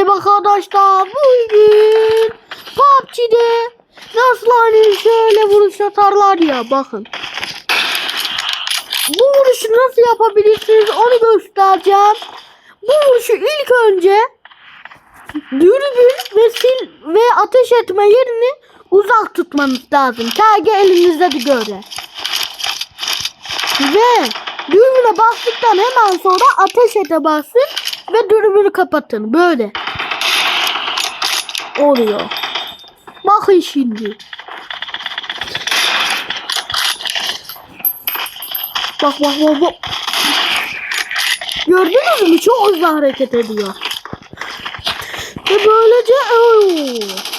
Merhaba arkadaşlar. Bugün PUBG'de nasıl hani şöyle vuruş atarlar ya bakın. Bu vuruşu nasıl yapabilirsiniz onu göstereceğim. Bu vuruşu ilk önce dürbün ve sil ve ateş etme yerini uzak tutmanız lazım. KG elinizde de göre. Ve düğümüne bastıktan hemen sonra ateş ete basın ve düğümünü kapatın. Böyle. Oluyor. Bakın şimdi. Bak bak bak bak. Gördünüz mü? Çok hızlı hareket ediyor. Ve böylece Oo.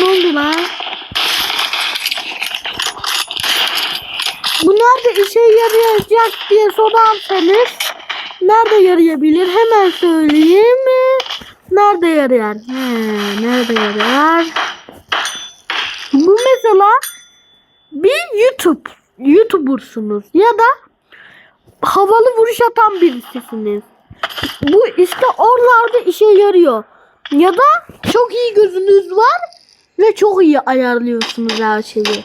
Ne oldu lan? Bu nerede işe yarayacak diye sorarsanız nerede yarayabilir hemen söyleyeyim mi? Nerede yarar? He, nerede yarar? Bu mesela bir YouTube YouTuber'sunuz ya da havalı vuruş atan birisisiniz. Bu işte oralarda işe yarıyor. Ya da çok iyi gözünüz var ve çok iyi ayarlıyorsunuz her şeyi.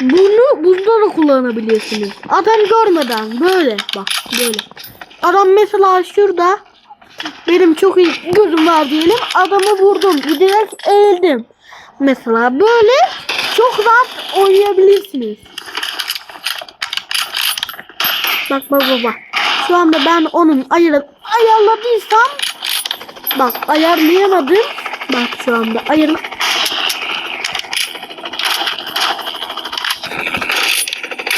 Bunu bunda da kullanabilirsiniz. Adam görmeden böyle bak böyle. Adam mesela şurada benim çok iyi gözüm var diyelim. Adamı vurdum. Direkt eğildim. Mesela böyle çok rahat oynayabilirsiniz. Bak bak bak. Şu anda ben onun ayarı ayarladıysam bak ayarlayamadım. Bak şu anda ayarı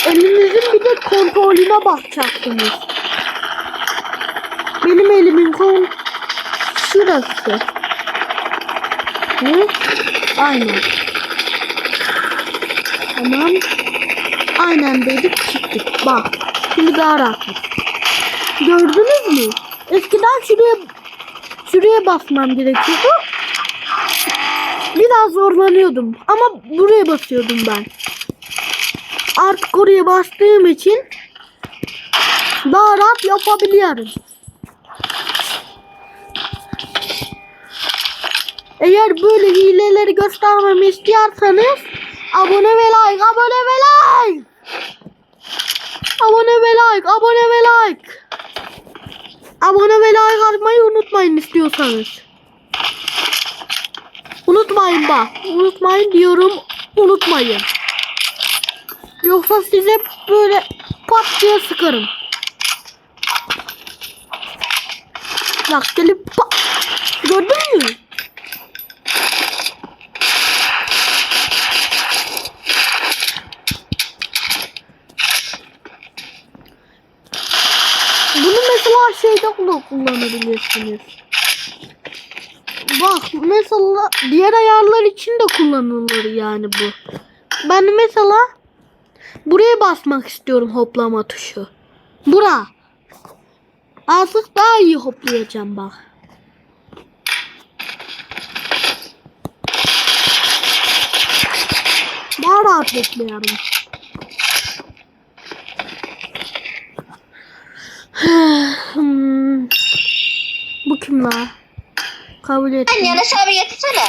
Elinizin bir de kontrolüne bakacaksınız. Benim elimin kon şurası. Ne? Aynen. Tamam. Aynen dedik çıktık. Bak. Şimdi daha rahat. Gördünüz mü? Eskiden şuraya şuraya basmam gerekiyordu. Biraz zorlanıyordum. Ama buraya basıyordum ben. Artık oraya bastığım için daha rahat yapabiliyorum. Eğer böyle hileleri göstermemi istiyorsanız abone ve like, abone ve like. Abone ve like, abone ve like. Abone ve like atmayı unutmayın istiyorsanız. Unutmayın bak. Unutmayın diyorum. Unutmayın. Yoksa size böyle pat diye sıkarım. Bak gelip pat. Gördün mü? Bunu kullan- kullanabilirsiniz. Bak mesela diğer ayarlar için de kullanılır yani bu. Ben mesela buraya basmak istiyorum hoplama tuşu. Bura. Artık daha iyi hoplayacağım bak. Daha rahat hoplayalım. Bu kim la? Kabul et. Sen Yunus abi getirsene.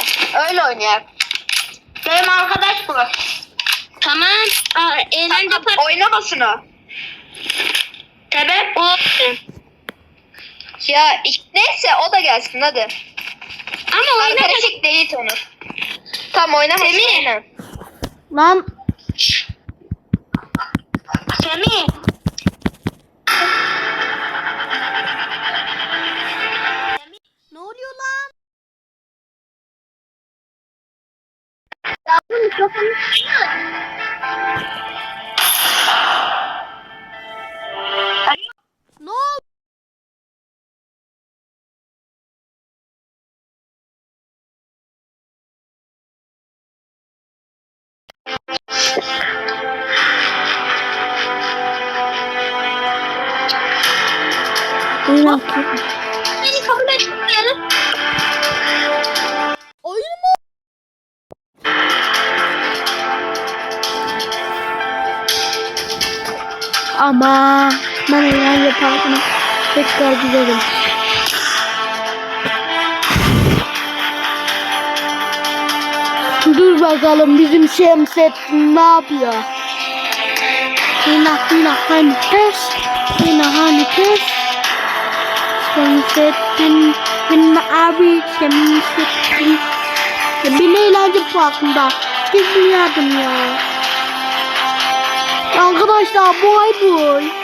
Öyle oynayalım. Benim arkadaş bu. Tamam. Aa, eğlence park. Oynamasın o. Sebep o. Ya neyse o da gelsin hadi. Ama oynamak Arkadaşlık değil onu. Tamam oynamasın. Semih. Lan Semih. Ne oluyor lan? Ne oldu? ama ben neler yapardım tekrar gidelim. Dur bakalım bizim Şemsettin ne yapıyor? Yine yine hani pes, yine hani pes. Şemsettin, benim abi Şemsettin. Ya beni eğlence parkında. Biz mi yardım ya? Arkadaşlar boy boy.